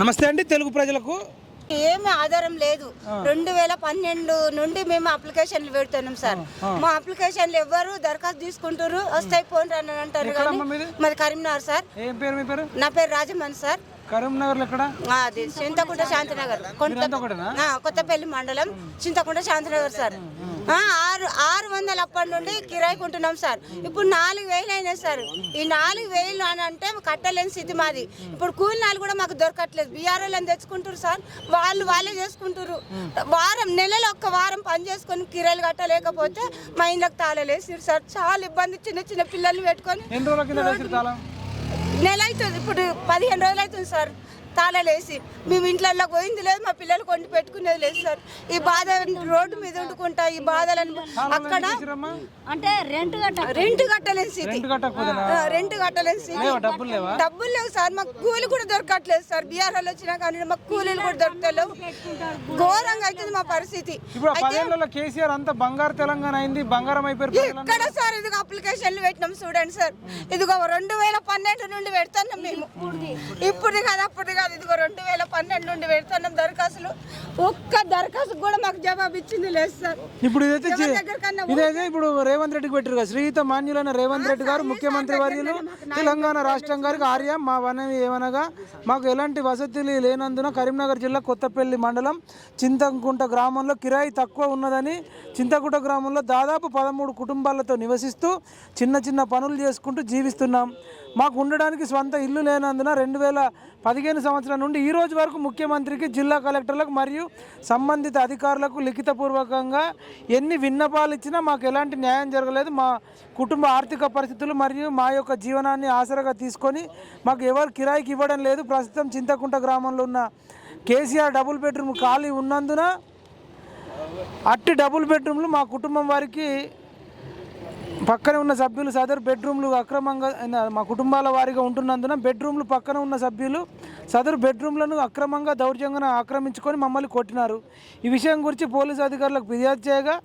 నమస్తే అండి తెలుగు ప్రజలకు. ఏమి ఆధారం లేదు. రెండు వేల పన్నెండు నుండి మేము అప్లికేషన్లు పెడుతున్నాం సార్. మా అప్లికేషన్లు ఎవ్వరు దరఖాస్తు తీసుకుంటారు వస్తాయి ఫోన్ అని అంటారు కానీ మీది? మాది కరీంనగర్ సార్. నా పేరు రాజమన్ సార్. ఎక్కడ? ఆ, అది చింతకుంట శాంతినగర్. కొత్తపల్లి మండలం చింతకుంట శాంతినగర్ సార్. ఆరు ఆరు వందలు అప్పటి నుండి కిరాయికి ఉంటున్నాం సార్. ఇప్పుడు నాలుగు వేలు అయినాయి సార్. ఈ నాలుగు వేలు అని అంటే కట్టలేని స్థితి మాది. ఇప్పుడు కూలినాలు కూడా మాకు దొరకట్లేదు. బీఆర్ఎల్ తెచ్చుకుంటారు సార్. వాళ్ళు వాళ్ళే చేసుకుంటారు వారం నెలలో ఒక్క వారం పని చేసుకొని కిరాయిలు కట్టలేకపోతే మా ఇంట్లోకి తాళలేసిరు సార్. చాలా ఇబ్బంది. చిన్న చిన్న పిల్లల్ని పెట్టుకొని నెల అవుతుంది. ఇప్పుడు పదిహేను రోజులు అవుతుంది సార్. తాళాలేసి మేము ఇంట్లో పోయింది లేదు మా పిల్లలు కొండి పెట్టుకునేది లేదు సార్. ఈ బాధ రోడ్డు మీద వండుకుంటా ఈ బాధలను అక్కడ అంటే రెంట్ కట్ట రెంట్ కట్టలేని స్థితి రెంట్ కట్టలేని స్థితి డబ్బులు లేవా? డబ్బులు లేవు సార్. మాకు కూలి కూడా దొరకట్లేదు సార్. బీఆర్ఎల్ వచ్చినా కానీ మాకు కూలీలు కూడా దొరకలేవు ఘోరంగా అవుతుంది మా పరిస్థితి. కేసీఆర్ అంతా బంగారు తెలంగాణ అయింది బంగారం ప్రజలందరూ. ఎక్కడ సార్ ఇదిగో అప్లికేషన్లు పెట్టినాం చూడండి సార్. ఇదిగో రెండు వేల పన్నెండు నుండి పెడుతున్నాం మేము. ఇప్పుడు కాదు అప్పుడు కాదు ఇదిగో రెండు వేల పన్నెండు నుండి పెడుతున్నాం దరఖాస్తులు. ఒక్క దరఖాస్తు కూడా మాకు జవాబు ఇచ్చింది లేదు సార్. ఇప్పుడు ఇదైతే ఎవరి ఇప్పుడు రేవంత్ రెడ్డికి పెట్టారు కదా శ్రీయుత మాన్యులైన రేవంత్ రెడ్డి గారు ముఖ్యమంత్రి వర్యులు తెలంగాణ రాష్ట్రం గారికి ఆర్య మా వనవి ఏమనగా మాకు ఎలాంటి వసతులు లేనందున కరీంనగర్ జిల్లా కొత్తపల్లి మండలం చింతకుంట గ్రామంలో కిరాయి తక్కువ ఉన్నదని చింతకుంట గ్రామంలో దాదాపు పదమూడు కుటుంబాలతో నివసిస్తూ చిన్న చిన్న పనులు చేసుకుంటూ జీవిస్తున్నాం. మాకు ఉండడానికి స్వంత ఇల్లు లేనందున రెండు వేల పదిహేను సంవత్సరం నుండి ఈ రోజు వరకు ముఖ్యమంత్రికి జిల్లా కలెక్టర్లకు మరియు సంబంధిత అధికారులకు లిఖితపూర్వకంగా ఎన్ని విన్నపాలు ఇచ్చినా మాకు ఎలాంటి న్యాయం జరగలేదు. మా కుటుంబ ఆర్థిక పరిస్థితులు మరియు మా యొక్క జీవనాన్ని ఆసరాగా తీసుకొని మాకు ఎవరు కిరాయికి ఇవ్వడం లేదు. ప్రస్తుతం చింతకుంట గ్రామంలో ఉన్న కేసీఆర్ డబుల్ బెడ్రూమ్ ఖాళీ ఉన్నందున అట్టి డబుల్ బెడ్రూమ్లు మా కుటుంబం వారికి పక్కన ఉన్న సభ్యులు సదరు బెడ్రూమ్లు అక్రమంగా మా కుటుంబాల వారిగా ఉంటున్నందున బెడ్రూమ్లు పక్కన ఉన్న సభ్యులు సదరు బెడ్రూమ్లను అక్రమంగా దౌర్జంగా ఆక్రమించుకొని మమ్మల్ని కొట్టినారు. ఈ విషయం గురించి పోలీసు అధికారులకు ఫిర్యాదు చేయగా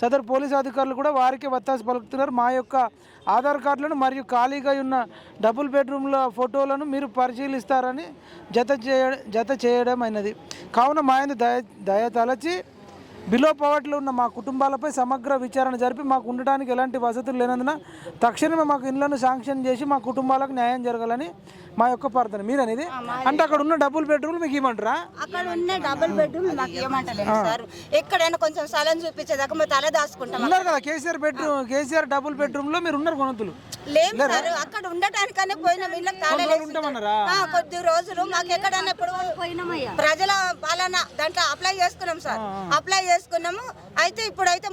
సదరు పోలీసు అధికారులు కూడా వారికి వత్తాసు పలుకుతున్నారు. మా యొక్క ఆధార్ కార్డులను మరియు ఖాళీగా ఉన్న డబుల్ బెడ్రూమ్ల ఫోటోలను మీరు పరిశీలిస్తారని జత చేయ జత చేయడం అయినది కావున మా ఆయన దయ దయ తలచి బిలో పవర్టీలో ఉన్న మా కుటుంబాలపై సమగ్ర విచారణ జరిపి మాకు ఉండడానికి ఎలాంటి వసతులు లేనందున తక్షణమే మాకు ఇళ్ళను శాంక్షన్ చేసి మా కుటుంబాలకు న్యాయం జరగాలని మా యొక్క ప్రార్థన. మీరనేది? అంటే అక్కడ ఉన్న డబుల్ బెడ్రూమ్లు మీకు ఇవ్వమంటారా? అక్కడ ఉన్న డబుల్ బెడ్రూమ్ మాకు ఇవ్వమంటలేదు సార్. ఎక్కడైనా కొంచెం స్థలం చూపించేదాకా మేము తల దాచుకుంటాం. ఉన్నారు కదా కేసీఆర్ బెడ్రూమ్ కేసీఆర్ డబుల్ బెడ్రూమ్లో మీరు ఉన్నారు కొనతులు లేం సార్. అక్కడ ఉండటానికనే పోయినాం. ఉంటామన్నారా కొద్ది రోజులు మాకు ఎక్కడన్నా ఇప్పుడు పోయినామయ్యా. ప్రజల పాలన దాంట్లో అప్లై చేసుకున్నాం సార్. అప్లై చేసుకున్నాము. అయితే ఇప్పుడైతే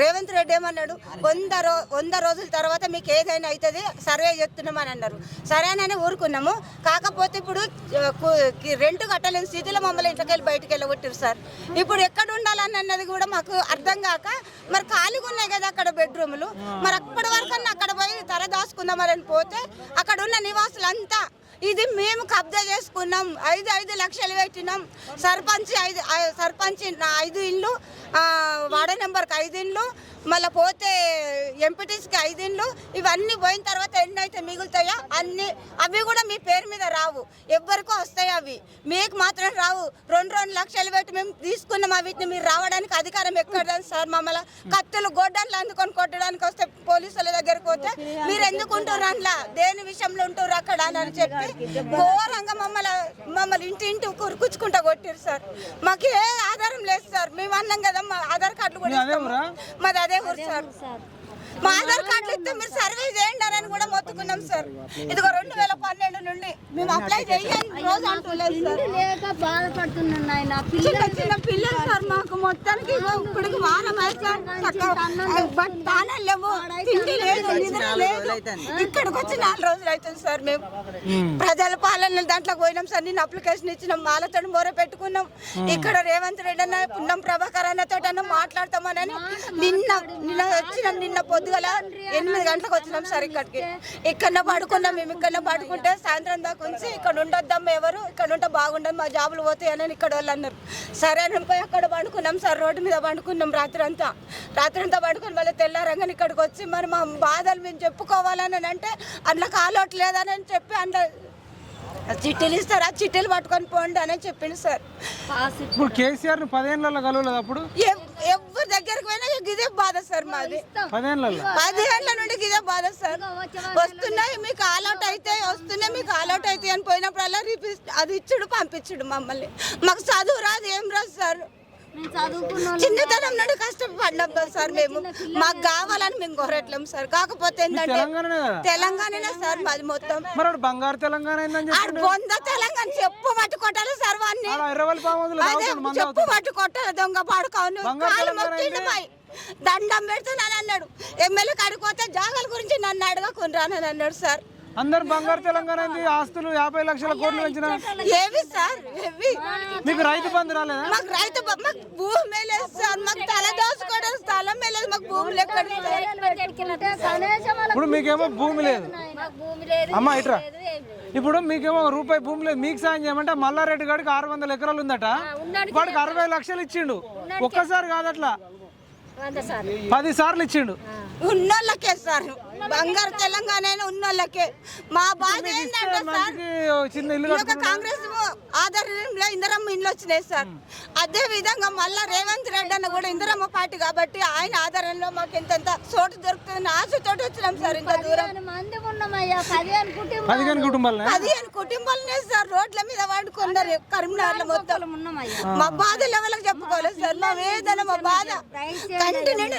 రేవంత్ రెడ్డి ఏమన్నాడు? వంద రో వంద రోజుల తర్వాత మీకు ఏదైనా అవుతుంది సర్వే చేస్తున్నాం అని అన్నారు. సరేనని ఊరుకున్నాము. కాకపోతే ఇప్పుడు రెంట్ కట్టలేని స్థితిలో మమ్మల్ని ఇంట్లోకి వెళ్ళి బయటకు వెళ్ళగొట్టారు సార్. ఇప్పుడు ఎక్కడ ఉండాలని అన్నది కూడా మాకు అర్థం కాక మరి ఖాళీగా ఉన్నాయి కదా అక్కడ బెడ్రూములు. మరి అప్పటి వరకు అక్కడ పోయి తల దాచుకుందామని పోతే అక్కడ ఉన్న నివాసులంతా ఇది మేము కబ్జా చేసుకున్నాం. ఐదు ఐదు లక్షలు పెట్టినాం. సర్పంచ్ ఐదు సర్పంచ్ నా ఐదు ఇండ్లు ఆ, వార్డు నెంబర్కి ఐదు ఇండ్లు మళ్ళీ పోతే ఎంపీటీస్కి ఐదు ఇళ్ళు ఇవన్నీ పోయిన తర్వాత ఎన్ని అయితే మిగులుతాయో అన్ని అవి కూడా మీ పేరు మీద రావు. ఎవ్వరికో వస్తాయి అవి. మీకు మాత్రం రావు. రెండు రెండు లక్షలు పెట్టి మేము తీసుకున్నాం వీటిని మీరు రావడానికి అధికారం ఎక్కడ సార్ మమ్మల్ని. కత్తులు గొడ్డన్లు అందుకొని కొట్టడానికి వస్తే పోలీసుల దగ్గరికి పోతే మీరు ఎందుకు ఉంటారు అందులో దేని విషయంలో ఉంటారు అక్కడ అని చెప్పి ఘోరంగా మమ్మల్ని మమ్మల్ని ఇంటి ఇంటి కురుకుచ్చుకుంటా కొట్టారు సార్. మాకు ఏ ఆధారం లేదు సార్. మేము అన్నాం కదా మా ఆధార్ కార్డులు కూడా. మాది అదే ఊరు సార్ మా ఆధార్ కార్డులు ఇస్తే మీరు సర్వే చేయండి అని కూడా మొత్తుకున్నాం సార్. ఇదిగో రెండు వేల పన్నెండు నుండి మేము అప్లై చేయండి రోజు అంటలేదు సార్. లేక బాధపడుతున్నాను నాయన. చిన్న చిన్న పిల్లలు సార్ మాకు మొత్తానికి ఇగో ఇప్పటికి వారం బట్ లేవు. తిండి లేదు నిద్ర లేదు. ఇక్కడికి వచ్చి నాలుగు రోజులు అవుతుంది సార్ మేము. ప్రజల పాలన దాంట్లోకి పోయినాం సార్. నేను అప్లికేషన్ ఇచ్చినాం. వాళ్ళతో మొర పెట్టుకున్నాం. ఇక్కడ రేవంత్ రెడ్డి అన్న పున్నం ప్రభాకర్ అన్నతో అన్న మాట్లాడతామని నిన్న నిన్న వచ్చినాం నిన్న పొద్దుగల ఎనిమిది గంటలకు వచ్చినాం సార్ ఇక్కడికి ఇక్కడ పడుకున్నాం మేము ఇక్కడ పడుకుంటే సాయంత్రం దాకా ఉంచి ఇక్కడ ఉండొద్దాం ఎవరు ఇక్కడ ఉంటే బాగుండదు మా జాబులు పోతాయని ఇక్కడ వాళ్ళు అన్నారు సరే అని పోయి అక్కడ పండుకున్నాం సార్ రోడ్డు మీద పండుకున్నాం రాత్రి అంతా. రాత్రి అంతా పండుకొని మళ్ళీ తెల్లారంగానే ఇక్కడికి వచ్చి మరి మా బాధలు మేము చెప్పుకోవాలని అంటే అందులో కాలోట్లేదని చెప్పి అందులో చిట్టీలు ఇస్తారు? ఆ చిట్టీలు పట్టుకొని పోండి అని చెప్పిండు సార్. పాస్ ఇప్పుడు కేసీఆర్ని పదేళ్ళలో కలవలేదు అప్పుడు? ఎవ్- ఎవరి దగ్గరికి పోయినా ఇదే బాధ సార్ మాది. పదేళ్ళలో పదిహేళ్ళ నుండి ఇదే బాధ సార్. వస్తున్నాయి మీకు ఆల్అౌట్ అయితే వస్తున్నాయి మీకు ఆల్అౌట్ అయితే అని పోయినప్పుడల్లా రిపీట్ అది ఇచ్చుడు పంపించుడు మమ్మల్ని. మాకు చదువు రాదు ఏం రాదు సార్. చిన్నతనం నుండి కష్టపడ్డాం సార్ మేము. మాకు కావాలని మేము కోరట్లేం సార్. కాకపోతే ఏంటంటే తెలంగాణనే సార్ మాది మొత్తం. బంగారు తెలంగాణ బొంద తెలంగాణ చెప్పు పట్టు కొట్టాలి సార్ వాడిని. చెప్పు పట్టు కొట్టాలి దొంగ పడుకోను కాలు మొక్కిండు? పోయి దండం పెడుతున్నాను అన్నాడు ఎమ్మెల్యే కడిపోతే జాగాల గురించి నన్ను అడగకుండ్రానని అన్నాడు సార్. అందరు బంగారు తెలంగాణ ఆస్తులు యాభై లక్షల కోట్లు పెంచిన? ఏవి సార్ ఏవి మీకు రైతు బంధు రాలేదా? మాకు రైతు మాకు భూమి లేదు సార్ మాకు తల దోసుకోవడం స్థలం లేదు మాకు వాళ్ళకి ఇప్పుడు మీకేమో భూమి లేదు. భూమి అమ్మా ఇట్రా. ఇప్పుడు మీకేమో రూపాయి భూమి లేదు. మీకు సాయం చేయమంటే మల్లారెడ్డి గారికి ఆరు వందల ఎకరాలు ఉందట. వాడికి అరవై లక్షలు ఇచ్చిండు. ఒక్కసారి కాదట్లా. పది సార్లు ఇచ్చిండు. ఉన్నోళ్ళకే సార్. బంగారు తెలంగాణ అయినా ఉన్నోళ్ళకే. మా బాధ ఏంటంటే సార్ యొక్క కట్టుకున్నాడు. కాంగ్రెస్ ఆధారంలో ఇందిరమ్మ ఇండ్లు వచ్చినాయి సార్. అదే విధంగా మళ్ళా రేవంత్ రెడ్డి అన్న కూడా ఇందిరమ్మ పార్టీ కాబట్టి ఆయన ఆధారంలో మాకు ఎంతెంత చోటు దొరుకుతుంది. ఆశతోటి వచ్చినాం సార్ ఇంత దూరం. పదిహేను కుటుంబాలు. పదిహేను కుటుంబాలనే? సార్ రోడ్ల మీద వాడుకున్నారు. కరీంనగర్ మొత్తం. మా బాధలు ఎవరికి చెప్పుకోలేదు సార్? మా వేదన మా బాధ. కంటి నిండా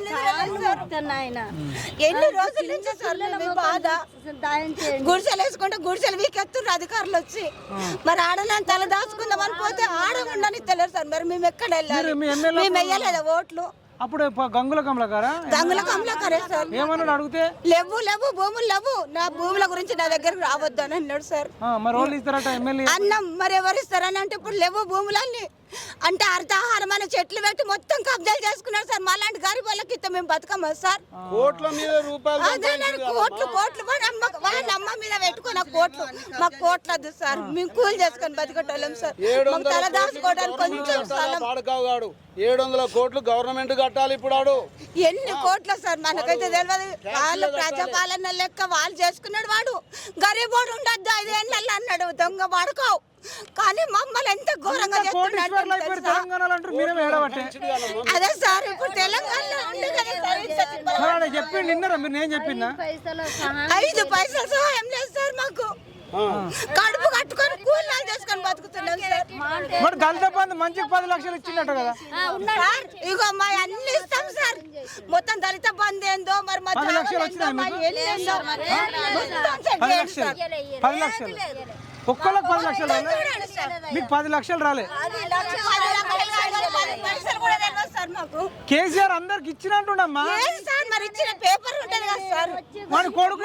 ఎన్ని రోజుల నుంచి సార్ మేము బాధ. గుడిసెలు వేసుకుంటే గుడిసెలు వీకెత్తున్నారు అధికారులు వచ్చి. మరి ఆడలని తల దాచుకుందాం అని పోతే ఆడ ఉండని తెలియదు సార్. మరి మేము ఎక్కడ వెళ్ళాలి? మేము వెయ్యలేదా ఓట్లు? అప్పుడు గంగుల కమల గారా? గంగుల కమలా కరే సార్. ఏమన్నాడు అడిగితే? లేవు లేవు భూములు లేవు. నా భూముల గురించి నా దగ్గరకు రావద్దు అని అన్నాడు సార్. మరి అన్నం మరి ఎవరు ఇస్తారని అంటే ఇప్పుడు లేవు భూములన్నీ. అంటే అర్థాహారం అనే చెట్లు పెట్టి మొత్తం కబ్జాలు చేసుకున్నారు సార్. మాలాంటి గరీబ్ వాళ్ళకి మేము బతకమా సార్. కోట్ల మీద రూపాయలు అదే నేను కోట్లు వాళ్ళ అమ్మ మీద పెట్టుకున్న కోట్లు. మాకు కోట్లు వద్దు సార్. మేము కూలి చేసుకొని బతికటోళ్ళం సార్. మాకు తల దాచుకోవడానికి కొంచెం స్థలం ఏడు వందల కోట్లు గవర్నమెంట్ కట్టాలి ఇప్పుడు ఆడు. ఎన్ని కోట్ల సార్? మనకైతే తెలియదు వాళ్ళు ప్రజాపాలన లెక్క వాళ్ళు చేసుకున్నాడు వాడు. గరీబోడు ఉండద్దు. ఐదేళ్ళల్లో అన్నాడు దొంగ వాడుకోవు కానీ మమ్మల్ని ఎంత ఘోరంగా అదే సార్ ఇప్పుడు తెలంగాణలో ఉంది కదా తిప్పలు. మరి నేను చెప్పిందా? ఐదు పైసలు సహాయం లేదు సార్ మాకు. కడుపు కట్టుకొని కూలీలు చేసుకొని బతుకుతున్నాం సార్. మరి దళిత బంధు మంచికి పది లక్షలు ఇచ్చిండట కదా? సార్ ఇగో మా అన్ని ఇస్తాం సార్. మొత్తం దళిత బంధు ఏందో మరి మా పది లక్షలు. పది లక్షలు. ఒక్కళ్ళకి పది లక్షలు రాలే? మీకు పది లక్షలు రాలే. కేసీఆర్ అందరికి ఇచ్చినట్టుండమ్మా మరి ఇచ్చిన పేపర్ ఉంటది కదా సార్. వాడి కొడుకు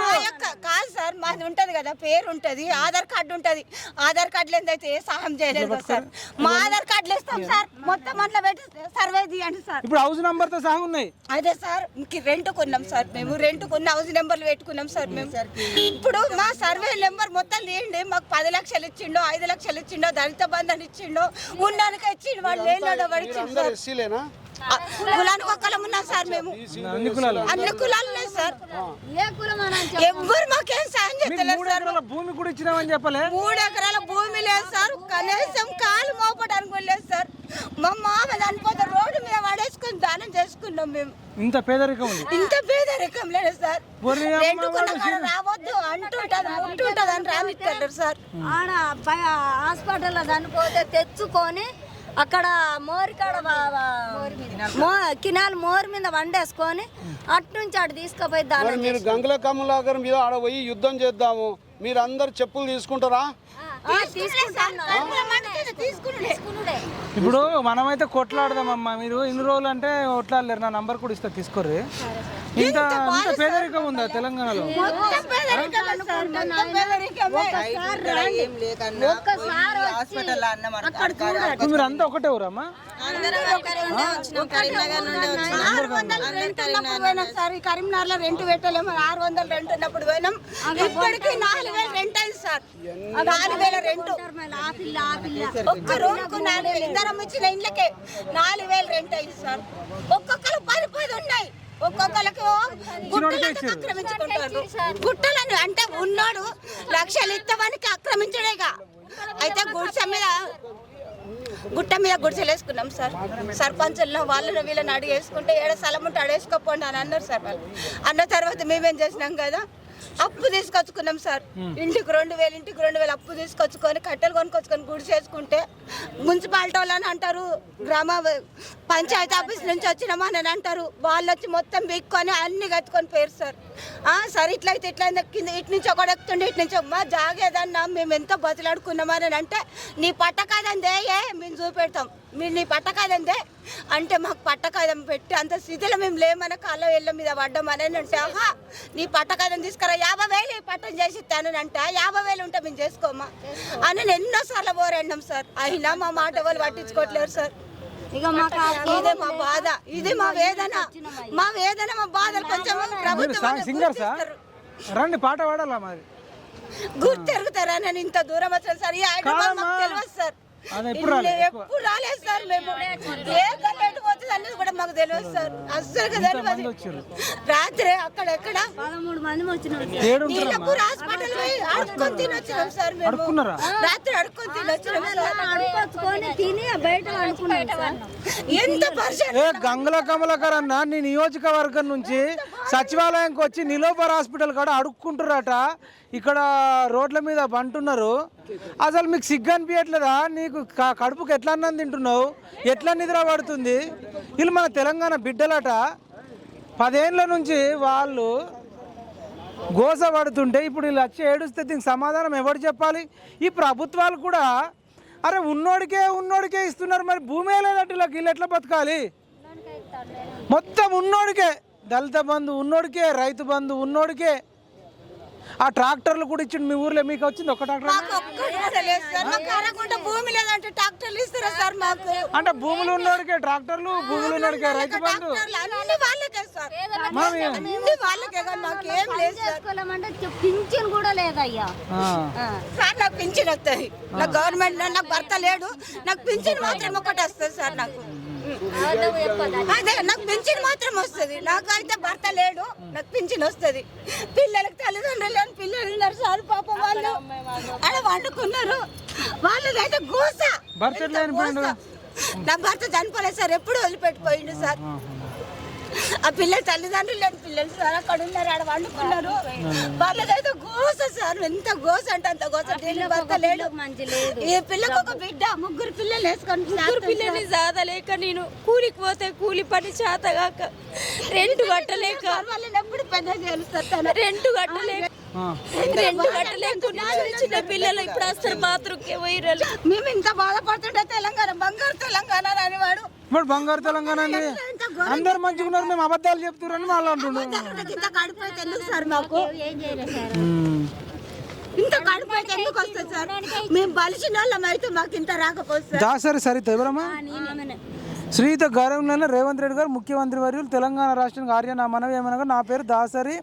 కాదు సార్ మాది ఉంటది కదా పేరు ఉంటది ఆధార్ కార్డు ఉంటది. ఆధార్ కార్డు లేదైతే ఏ సహాయం చేయలేదు సార్. మా ఆధార్ కార్డులు ఇస్తాం సార్ మొత్తం అందులో పెట్టి సర్వే తీయండి సార్. ఇప్పుడు హౌస్ నంబర్తో సహా ఉన్నాయి. అదే సార్ రెంట్ కొన్నాం సార్ మేము రెంట్ కొన్న హౌస్ నెంబర్లు పెట్టుకున్నాం సార్ మేము. ఇప్పుడు మా సర్వే నెంబర్ మొత్తం తీయండి మాకు పది లక్షలు ఇచ్చిండో ఐదు లక్షలు ఇచ్చిండో దళిత బంధన్ ఇచ్చిండో ఉన్నానికి ఇచ్చిండు వాళ్ళు లేనాడో వాడు ఇచ్చిండు కులానికి ఒక్కలం ఉన్నాం సార్ మేము. అన్ని కులాలు. అన్ని కులాలు ఉన్నాయి సార్. ఎవ్వరు మాకేం సాయం సార్. ఎకరాల భూమి కూడా ఇచ్చినామని చెప్పలే? మూడు ఎకరాల భూమి లేదు సార్. కనీసం కాలు మోపడానికి లేదు సార్. మా మామ చనిపోతే రోడ్డు మీద పడేసుకుని దానం చేసుకున్నాం మేము. ఇంత పేదరికం ఉంది. ఇంత పేదరికం లేదు సార్. రెండుకున్న కాడ రావద్దు అంటుంటది ఉంటుంటది అని రామిస్తారు సార్. ఆడ హాస్పిటల్లో చనిపోతే తెచ్చుకొని అక్కడ మోరికాడ మో కినాలు మోరి మీద వండేసుకొని అట్నుంచి అటు తీసుకుపోయి దానం మీరు గంగుల కమలాకర్ మీద ఆడ పోయి యుద్ధం చేద్దాము. మీరు అందరు చెప్పులు తీసుకుంటారా? ఆ, తీసుకుంటాను ఇప్పుడు మనమైతే కొట్లాడదామమ్మా మీరు. ఇన్ని రోజులు అంటే కొట్లాడలేరు. నా నంబర్ కూడా ఇస్తా తీసుకోర్రి. ఇంత ఇంత పేదరికం ఉందా తెలంగాణలో? మీరు అంతా ఒకటే ఊరమ్మా కరీంనగర్లో రెంట్ పెట్టలేము. ఆరు వందలు రెంట్ ఉన్నప్పుడు పోయినాం. ఇప్పటికి నాలుగు వేలు రెంట్ అయింది సార్. నాలుగు వేల రెంట్. ఒక్క రూమ్కు నాలుగు వేలు ఇద్దరం ఇచ్చిన ఇండ్లకే నాలుగు వేలు రెంట్ అయింది సార్. ఒక్కొక్కరు పది పది ఉన్నాయి. ఒక్కొక్కరికి గుట్టలను ఆక్రమించుకుంటారు. గుట్టలను అంటే ఉన్నాడు లక్షలు ఇస్తామనికి ఆక్రమించడేగా. అయితే గుడిస మీద గుట్ట మీద గుడిసెలు వేసుకున్నాం సార్. సర్పంచులను వాళ్ళను వీళ్ళని అడిగేసుకుంటే ఏడ స్థలం ఉంటే అడేసుకోపోండి అని అన్నారు సార్ వాళ్ళు. అన్న తర్వాత మేమేం చేసినాం కదా అప్పు తీసుకొచ్చుకున్నాం సార్. ఇంటికి రెండు వేలు ఇంటికి రెండు వేలు అప్పు తీసుకొచ్చుకొని కట్టెలు కొనుక్కొచ్చుకొని గుడి చేసుకుంటే మున్సిపాలిటీ వాళ్ళని అంటారు గ్రామ పంచాయతీ ఆఫీస్ నుంచి వచ్చినామా అని అంటారు. వాళ్ళు వచ్చి మొత్తం బిక్కొని అన్ని కట్టుకొని పోయారు సార్. సరే ఇట్లయితే ఇట్లా కింద ఇటు నుంచి ఒకటి ఎక్కుతుండే ఇటు నుంచి అమ్మా మా జాగేదన్నా మేము ఎంత బతులాడుకున్నామని అంటే నీ పట్టకాదందే ఏ మేము చూపెడతాం. మీరు నీ పట్టకాదందే అంటే మాకు పట్టకాదం పెట్టి అంత స్థితిలో మేము లేమని కాళ్ళ వెళ్ళ మీద పడ్డామని అంటే ఆహా నీ పట్టకాదం తీసుకురా యాభై వేలు ఈ పట్టం చేసి ఇస్తానంటే యాభై వేలు ఉంటే మేము చేసుకోమా? అని ఎన్నోసార్లు పోరాడినాం సార్. అయినా మా మాట వాళ్ళు పట్టించుకోవట్లేరు సార్. ఇక మాకు ఇదే మా బాధ. ఇది మా వేదన. మా వేదన మా బాధలు కొంచెం ప్రభుత్వం సింగర్ సార్ రండి పాట పాడాలా మరి గుర్తెరుగుతారా నేను ఇంత దూరం వచ్చాను సార్? ఈ కాదమ్మా. తెలియదు సార్. ఎప్పుడు రాలేదు? సార్ మేము ఏ గల్లెట్టు పోతుంది అనేది కూడా మాకు తెలియదు సార్. అస్సలు తెలియదు రాత్రి అక్కడ ఎక్కడ పదమూడు మంది వచ్చినాం హాస్పిటల్ పోయి అడుక్కొని తినొచ్చినాం సార్ మేము? రాత్రి అడుక్కొని తినొచ్చినాం సార్. అడుకొచ్చుకొని తిని బయట ఎంత ఏ గంగుల కమలకర్ అన్న నీ నియోజకవర్గం నుంచి సచివాలయంకి వచ్చి నిలోపర్ హాస్పిటల్ కాడ అడుక్కుంటున్నారట ఇక్కడ రోడ్ల మీద పంటున్నారు అసలు మీకు సిగ్గు అనిపించట్లేదా నీకు కడుపుకి ఎట్లా అన్నం తింటున్నావు? ఎట్లా నిద్ర పడుతుంది? వీళ్ళు మన తెలంగాణ బిడ్డలట. పదేళ్ళ నుంచి వాళ్ళు గోస పడుతుంటే ఇప్పుడు వీళ్ళు వచ్చి ఏడుస్తే దీనికి సమాధానం ఎవరు చెప్పాలి? ఈ ప్రభుత్వాలు కూడా అరే ఉన్నోడికే ఉన్నోడికే ఇస్తున్నారు. మరి భూమే లేదంటే వీళ్ళకి వీళ్ళు ఎట్లా బతకాలి? మొత్తం ఉన్నోడికే. దళిత బంధు ఉన్నోడికే రైతు బంధు ఉన్నోడికే. ఆ ట్రాక్టర్లు కూడా ఇచ్చిండు మీ ఊర్లో మీకు వచ్చింది ఒక ట్రాక్టర్? అంటే భూములు ఉన్నోడికే ట్రాక్టర్లు భూములు ఉన్నోడికే రైతు బంధు. ట్రాక్టర్లు అన్ని వాళ్ళకే సార్. మామి అన్ని వాళ్ళకే కానీ మాకు ఏం లేదు సార్. చేసుకోలేమంటే పింఛన్ కూడా లేదయ్యా. ఆ. సార్ నాకు పింఛన్ వస్తుంది నాకు గవర్నమెంట్ నాకు భర్త లేడు. నాకు పింఛన్ మాత్రం ఒకటి వస్తుంది సార్ నాకు. అదే నాకు పింఛన్ మాత్రం వస్తుంది. నాకు అయితే భర్త లేడు నాకు పింఛన్ వస్తుంది. పిల్లలకు తల్లిదండ్రులు లేని పిల్లలు ఉన్నారు సార్ పాపం వాళ్ళు. అలా వండుకున్నారు వాళ్ళదైతే గోస? నా భర్త చనిపోలేదు సార్ ఎప్పుడు వదిలిపెట్టిపోయిండు సార్. ఆ పిల్లల తల్లిదండ్రులు లేని పిల్లలు సార్ అక్కడ ఉన్నారు ఆడ వండుకున్నారు. వాళ్ళదైతే గోస సార్ ఎంత గోస అంటే అంత గోస. దీని భర్త లేడు. మంచి లేదు. ఈ పిల్లకు ఒక బిడ్డ ముగ్గురు పిల్లలు వేసుకొని ముగ్గురు పిల్లల్ని సాదలేక నేను కూలికి పోతే కూలి పని చేతగాక రెంట్ కట్టలేక వాళ్ళని ఎప్పుడు పెద్ద చేస్తారు రెంట్ కట్టలేక ఆ. రెంట్ కట్టలేకుండా చిన్న పిల్లలు ఇప్పుడు వస్తారు బాత్రూమ్కి పోయిరాలు మేము ఇంత బాధపడుతుంటే తెలంగాణ బంగారు తెలంగాణ అనేవాడు మరి బంగారు తెలంగాణ అండి అందరు మంచిగా ఉన్నారు మేము అబద్ధాలు చెప్తున్నారని వాళ్ళు ఇంత ఎందుకు సార్ వస్తుంది మేము బలిసిన వాళ్ళం అయితే మాకు ఇంత దాసరి సరిత ఎవరమ్మా. శ్రీయుత గౌరవంలో రేవంత్ రెడ్డి గారు ముఖ్యమంత్రి వర్యులు తెలంగాణ రాష్ట్రానికి ఆర్య నా మనవి ఏమనగా నా పేరు దాసరి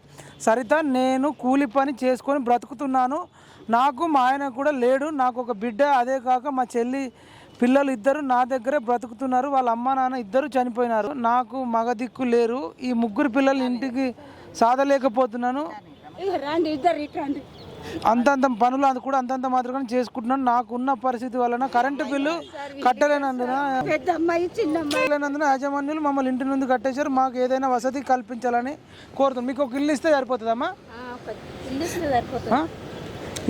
సరిత నేను కూలి పని చేసుకొని బ్రతుకుతున్నాను. నాకు మా ఆయన కూడా లేడు నాకు ఒక బిడ్డ అదే కాక మా చెల్లి పిల్లలు ఇద్దరు నా దగ్గరే బ్రతుకుతున్నారు. వాళ్ళ అమ్మ నాన్న ఇద్దరు చనిపోయినారు. నాకు మగ దిక్కు లేరు. ఈ ముగ్గురు పిల్లలు ఇంటికి సాధలేకపోతున్నాను. అంతంత పనులు అది కూడా అంతంత మాత్రమే చేసుకుంటున్నాను. నాకున్న పరిస్థితి వలన కరెంటు బిల్లు కట్టలేనందున లేనందున యాజమాన్యులు మమ్మల్ని ఇంటి నుండి కట్టేశారు. మాకు ఏదైనా వసతి కల్పించాలని కోరుతాం మీకు ఒక ఇల్లు ఇస్తే సరిపోతుందమ్మా?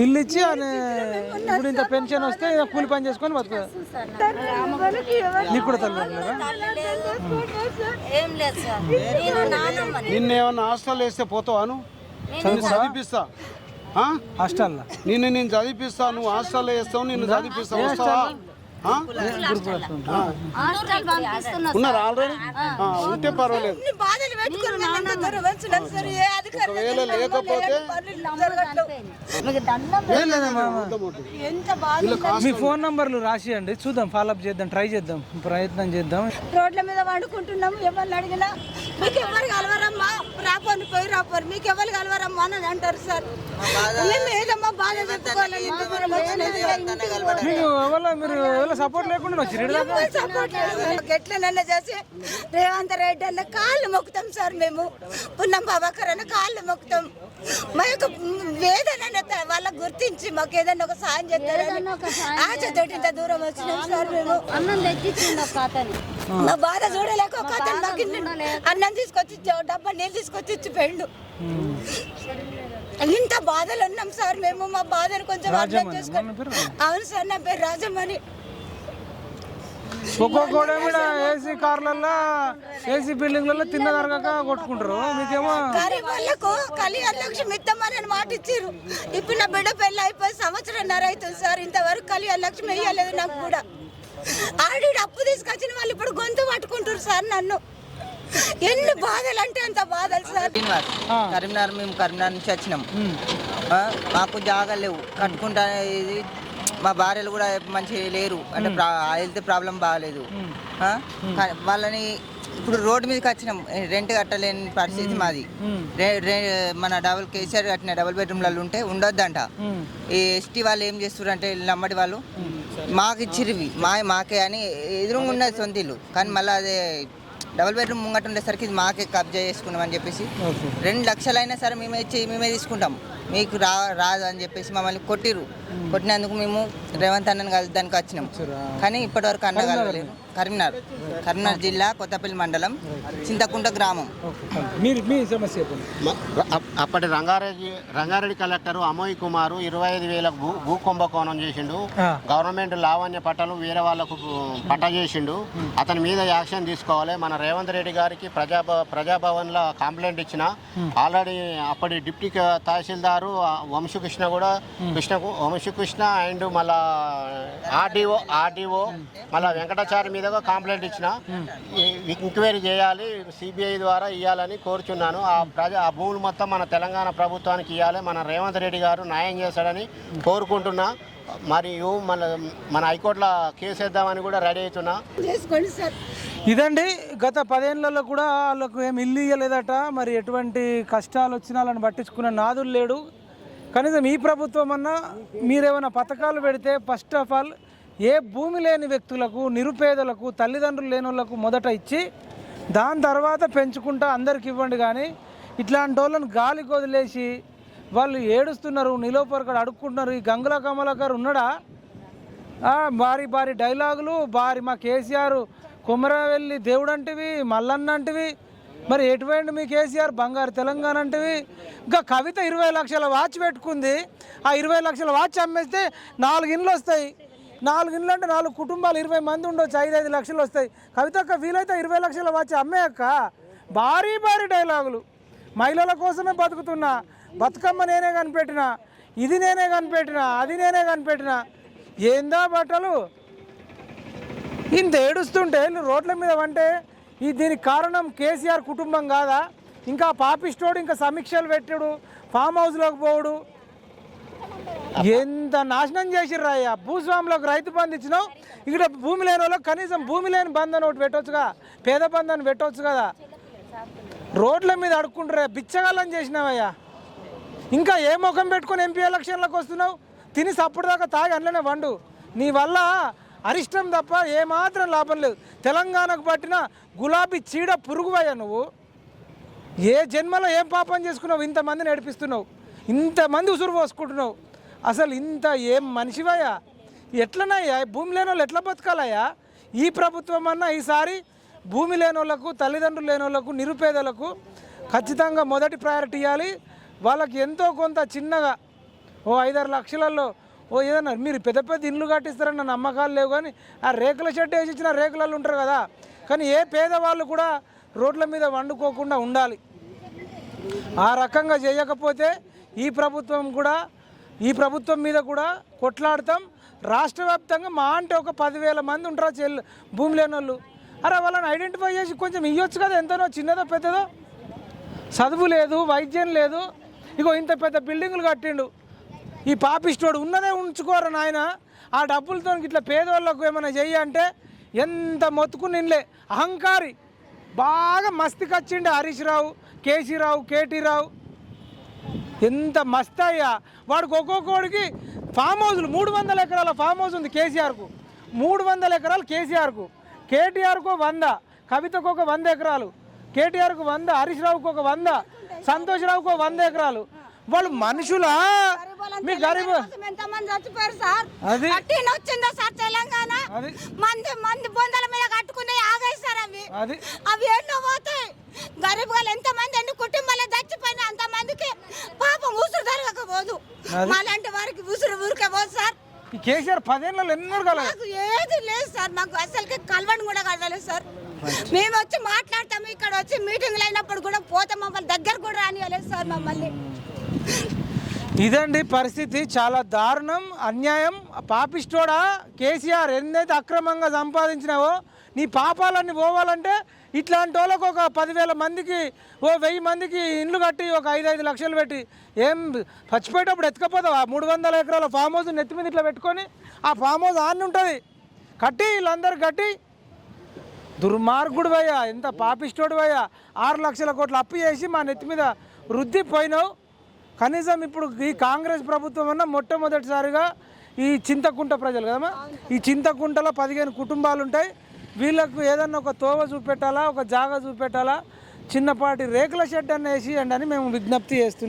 ఇల్లు ఇచ్చి ఇప్పుడు ఇంత పెన్షన్ వస్తే కూలి పని చేసుకొని బతుకుతుంది నాకు. కూడా తల్లి? ఏం లేదు సార్ నిన్నేమన్నా హాస్టల్ వేస్తే పోతావాను చదివిపిస్తా ఆ? హాస్టల్లో నిన్ను నేను చదివిపిస్తా నువ్వు హాస్టల్లో వేస్తావు నిన్ను చదివిపిస్తా వస్తావా? హాస్టల్ ఉన్నారు ఆల్రెడీ? ఆ, ఉంటే పర్వాలేదు. ఒకవేళ లేకపోతే మీ ఫోన్ నంబర్లు రాసియండి. చూద్దాం ఫాలోఅప్ చేద్దాం ట్రై చేద్దాం ప్రయత్నం చేద్దాం. రోడ్ల మీద వండుకుంటున్నాము ఎవరిని అడిగినా. మీకు ఎవరు కలవరమ్మా? రాపోని పోయి రాపోరు మీకు ఎవరు కలవరమ్మా అని అంటారు సార్. మేము ఏదమ్మా బాధ చెప్పుకోవాలి మీకు ఎవరో మీరు ఎవరో సపోర్ట్ లేకుండా వచ్చి సపోర్ట్ ఎట్లనన్నా చేసి రేవంత్ రెడ్డి అన్న కాళ్ళు మొక్కుతాం సార్ మేము. పున్నం బాబాకర్ అన్న కాళ్ళు మొక్కుతాం. మా యొక్క వేదన వాళ్ళకి గుర్తించి మాకు ఏదైనా ఒక సాయం చేస్తారని ఏదన్నా ఒక సాయం ఆశతోటి ఇంత దూరం వచ్చినాం సార్ మేము. అన్నం ఒక అతను. మా బాధ చూడలేక ఒక అతను. అన్నం తీసుకొచ్చి డబ్బా నీళ్ళు తీసుకొచ్చి ఇచ్చి పెండు ఇంత బాధలు ఉన్నాం సార్ మేము. మా బాధను కొంచెం అర్థం చేసుకోండి అవును సార్ నా పేరు రాజమణి ఒక్కొక్కడ కూడా ఏసీ కార్లల్లో ఏసీ బిల్డింగ్లలో తిన్నదరగక కొట్టుకుంటారు. మీకేమో గరీబ్ వాళ్ళకు కళ్యాణ లక్ష్మి ఇస్తామని మాట ఇచ్చారు ఇప్పుడు నా బిడ్డ పెళ్ళి అయిపోయి సంవత్సరంన్నర అవుతుంది సార్. ఇంతవరకు కళ్యాణ లక్ష్మి వేయలేదు నాకు కూడా. ఆడి అప్పు తీసుకొచ్చిన వాళ్ళు ఇప్పుడు గొంతు పట్టుకుంటారు సార్ నన్ను. ఎన్ని బాధలు అంటే అంత బాధలు సార్. శ్రీనివాస్ కరీంనగర్ మేము కరీంనగర్ నుంచి వచ్చినాం. మాకు జాగా లేవు కట్టుకుంటా ఇది మా భార్యలు కూడా మంచి లేరు. అంటే హెల్త్ ప్రాబ్లం బాగాలేదు. వాళ్ళని ఇప్పుడు రోడ్డు మీదకి వచ్చినాం. రెంట్ కట్టలేని పరిస్థితి మాది. మన డబుల్ కేసీఆర్ కట్టిన డబుల్ బెడ్రూమ్లలో ఉంటే ఉండొద్దంట. ఈ ఎస్టీ వాళ్ళు ఏం చేస్తారు అంటే నమ్మడి వాళ్ళు మాకు ఇచ్చిరివి మా మాకే అని ఎదురుగా ఉన్నది సొంత ఇల్లు. కానీ మళ్ళీ అదే డబుల్ బెడ్రూమ్ ముంగట ఉండేసరికి ఇది మాకే కబ్జా చేసుకున్నాం అని చెప్పేసి రెండు లక్షలైనా సరే మేమే ఇచ్చి మేమే తీసుకుంటాం. మీకు రా రాదు అని చెప్పేసి మమ్మల్ని కొట్టిరు కొట్టినందుకు మేము రేవంత్ అన్నని కలుద్దానికి వచ్చినాం. కానీ ఇప్పటివరకు అన్న కలవలేదు. కరీంనగర్ కరీంనగర్ జిల్లా కొత్తపల్లి మండలం చింతకుంట గ్రామం. మీరు మీ సమస్య అప్పటి రంగారెడ్డి రంగారెడ్డి కలెక్టర్ అమోయ్ కుమార్ ఇరవై ఐదు వేల భూ భూ కుంభకోణం చేసిండు. గవర్నమెంట్ లావణ్య పట్టాలు వేరే వాళ్ళకు పట్ట చేసిండు. అతని మీద యాక్షన్ తీసుకోవాలి. మన రేవంత్ రెడ్డి గారికి ప్రజా ప్రజాభవన్లో కంప్లైంట్ ఇచ్చిన. ఆల్రెడీ అప్పటి డిప్టీ క- తహసీల్దారు వంశకృష్ణ కూడా కృష్ణ వంశకృష్ణ అండ్ మళ్ళా ఆర్డీఓ ఆర్డీఓ మళ్ళా వెంకటాచారి మీద కంప్లైంట్ ఇచ్చిన. ఎంక్వైరీ చేయాలి సిబిఐ ద్వారా ఇవ్వాలని కోరుచున్నాను. ఆ ప్రజా ఆ భూములు మొత్తం మన తెలంగాణ ప్రభుత్వానికి ఇవ్వాలి మన రేవంత్ రెడ్డి గారు న్యాయం చేస్తాడని కోరుకుంటున్నా. మరియు మన మన హైకోర్టులో కేసు వేద్దామని కూడా రెడీ అవుతున్నా. చేసుకోండి సార్. ఇదండి గత పదేళ్ళలో కూడా వాళ్ళకు ఏం ఇల్లు ఇయ్యలేదట. మరి ఎటువంటి కష్టాలు వచ్చినా వాళ్ళని పట్టించుకున్న నాదులు లేడు. కనీసం ఈ ప్రభుత్వం అన్నా మీరేమైనా పథకాలు పెడితే ఫస్ట్ ఆఫ్ ఆల్ ఏ భూమి లేని వ్యక్తులకు నిరుపేదలకు తల్లిదండ్రులు లేని వాళ్ళకు మొదట ఇచ్చి దాని తర్వాత పెంచుకుంటా అందరికి ఇవ్వండి కానీ ఇట్లాంటి వాళ్ళని గాలికి వదిలేసి వాళ్ళు ఏడుస్తున్నారు నిలోపరకడ అడుక్కుంటున్నారు ఈ గంగుల కమలాకర్ ఉన్నాడా? భారీ భారీ డైలాగులు భారీ మా కేసీఆర్ కుమరవెల్లి దేవుడు అంటివి మల్లన్న అంటివి మరి ఎటువంటి మీ కేసీఆర్ బంగారు తెలంగాణ అంటివి? ఇంకా కవిత ఇరవై లక్షల వాచ్ పెట్టుకుంది ఆ ఇరవై లక్షల వాచ్ అమ్మేస్తే నాలుగు ఇండ్లు వస్తాయి నాలుగు ఇండ్లు అంటే నాలుగు కుటుంబాలు ఇరవై మంది ఉండొచ్చు ఐదు ఐదు లక్షలు వస్తాయి. కవితక్క వీలైతే ఇరవై లక్షల వచ్చి అమ్మేయక్క భారీ భారీ డైలాగులు. మహిళల కోసమే బతుకుతున్నా. బతుకమ్మ నేనే కనిపెట్టిన. ఇది నేనే కనిపెట్టిన. అది నేనే కనిపెట్టిన. ఏందా బట్టలు? ఇంత ఏడుస్తుంటే రోడ్ల మీద అంటే ఈ దీనికి కారణం కేసీఆర్ కుటుంబం కాదా? ఇంకా పాపిస్టోడు ఇంకా సమీక్షలు పెట్టాడు ఫామ్ హౌస్లోకి పోవుడు ఎంత నాశనం చేసిర్రు అయ్యా? భూస్వాములకు రైతు బంధు ఇచ్చినావు. ఇక్కడ భూమి లేని వాళ్ళకి కనీసం భూమి లేని అని ఒకటి పెట్టొచ్చుగా. పేద బంధన్ పెట్టొచ్చు కదా. రోడ్ల మీద అడుక్కుంటారే బిచ్చగాళ్ళని చేసినావయ్యా. ఇంకా ఏ ముఖం పెట్టుకొని ఎంపీ ఎలక్షన్లకు వస్తున్నావు? తిని సప్పుడు దాకా తాగి అందులోనే వండు. నీ వల్ల అరిష్టం తప్ప ఏమాత్రం లాభం లేదు. తెలంగాణకు పట్టిన గులాబీ చీడ పురుగువయ్యా నువ్వు. ఏ జన్మలో ఏం పాపం చేసుకున్నావు? ఇంతమందిని నడిపిస్తున్నావు ఇంతమంది ఉసురు పోసుకుంటున్నావు. అసలు ఇంత ఏం మనిషివయ్యా? ఎట్లనయ్యా? భూమి లేని వాళ్ళు ఎట్లా బతకాలయ్యా? ఈ ప్రభుత్వం అన్నా ఈసారి భూమి లేని వాళ్ళకు తల్లిదండ్రులు లేని వాళ్ళకు నిరుపేదలకు ఖచ్చితంగా మొదటి ప్రయారిటీ ఇవ్వాలి. వాళ్ళకి ఎంతో కొంత చిన్నగా ఓ ఐదారు లక్షలలో ఓ ఏదన్నా మీరు పెద్ద పెద్ద ఇల్లు కట్టిస్తారన్న నమ్మకాలు లేవు కానీ ఆ రేకుల షెడ్ వేసి ఇచ్చిన రేకులలో ఉంటారు కదా. కానీ ఏ పేదవాళ్ళు కూడా రోడ్ల మీద వండుకోకుండా ఉండాలి. ఆ రకంగా చేయకపోతే ఈ ప్రభుత్వం కూడా ఈ ప్రభుత్వం మీద కూడా కొట్లాడతాం. రాష్ట్ర వ్యాప్తంగా మా అంటే ఒక పదివేల మంది ఉంటారు చెల్లు భూమి లేని వాళ్ళు? అరే వాళ్ళని ఐడెంటిఫై చేసి కొంచెం ఇవ్వచ్చు కదా ఎంతనో చిన్నదో పెద్దదో? చదువు లేదు వైద్యం లేదు. ఇగో ఇంత పెద్ద బిల్డింగులు కట్టిండు. ఈ పాపిస్టోడు ఉన్నదే ఉంచుకోరు నాయన. ఆ డబ్బులతో ఇట్లా పేదవాళ్ళకు ఏమైనా చెయ్యి అంటే ఎంత మొత్తుకుని నిన్లే. అహంకారి. బాగా మస్తికొచ్చిండే హరీష్ రావు కేసీ రావు కేటీ రావు ఎంత మస్త్ అయ్యా. వాడికి ఒక్కొక్కడికి ఫామ్ హౌస్లు మూడు వందల ఎకరాల ఫామ్ హౌస్ ఉంది కేసీఆర్కు. మూడు వందల ఎకరాలు కేసీఆర్కు. కేటీఆర్కు వంద కవితకు ఒక వంద ఎకరాలు. కేటీఆర్కు వంద హరీష్ రావుకు ఒక వంద సంతోష్ రావుకు ఒక వంద ఎకరాలు. వాళ్ళు మనుషులా? మీ గరీబ్ ఎంతమంది చచ్చిపోయారు సార్? అది వచ్చిందా సార్ తెలంగాణ? అది మంది మంది బొందల మీద కట్టుకుని ఆగాయి సార్ అవి. అది అవి ఎన్నో పోతాయి. గరీబ్ వాళ్ళు ఎంత మంది ఎన్ని కుటుంబాలు చచ్చిపోయినా అంత మందికి పాపం ఉసురు జరగకపోదు. మాలాంటి వారికి ఉసురు ఊరికే పోదు సార్ కేసీఆర్ పదేళ్ళలో ఎన్నో మాకు ఏది లేదు సార్. మాకు అసలుకి కలవని కూడా కలవలేదు సార్. మేము వచ్చి మాట్లాడతాము ఇక్కడ వచ్చి మీటింగ్లు అయినప్పుడు కూడా పోతే మమ్మల్ని దగ్గర కూడా రానియలేదు సార్ మమ్మల్ని. ఇదండి పరిస్థితి. చాలా దారుణం అన్యాయం. పాపిస్టోడా? కేసీఆర్ ఎన్నైతే అక్రమంగా సంపాదించినావో నీ పాపాలన్నీ పోవాలంటే ఇట్లాంటి వాళ్ళకు ఒక పదివేల మందికి ఓ వెయ్యి మందికి ఇండ్లు కట్టి ఒక ఐదు ఐదు లక్షలు పెట్టి ఏం చచ్చిపోయేటప్పుడు ఎత్తుకపోతావా? మూడు వందల ఎకరాల ఫామ్ హౌస్ నెత్తి మీద ఇట్లా పెట్టుకొని ఆ ఫామ్ హౌస్ ఆన్ని ఉంటుంది. కట్టి వీళ్ళందరూ కట్టి దుర్మార్గుడు భయ్యా ఎంత పాపిష్టోడు భయ్యా. ఆరు లక్షల కోట్లు అప్పు చేసి మా నెత్తి మీద వృద్ధి పోయినావు కనీసం ఇప్పుడు ఈ కాంగ్రెస్ ప్రభుత్వం అన్న మొట్టమొదటిసారిగా ఈ చింతకుంట ప్రజలు కదమ్మా? ఈ చింతకుంటలో పదిహేను కుటుంబాలు ఉంటాయి. వీళ్ళకు ఏదన్నా ఒక తోవ చూపెట్టాలా ఒక జాగా చూపెట్టాలా చిన్నపాటి రేకుల షెడ్ అన్న వేసి అని మేము విజ్ఞప్తి చేస్తున్నాం.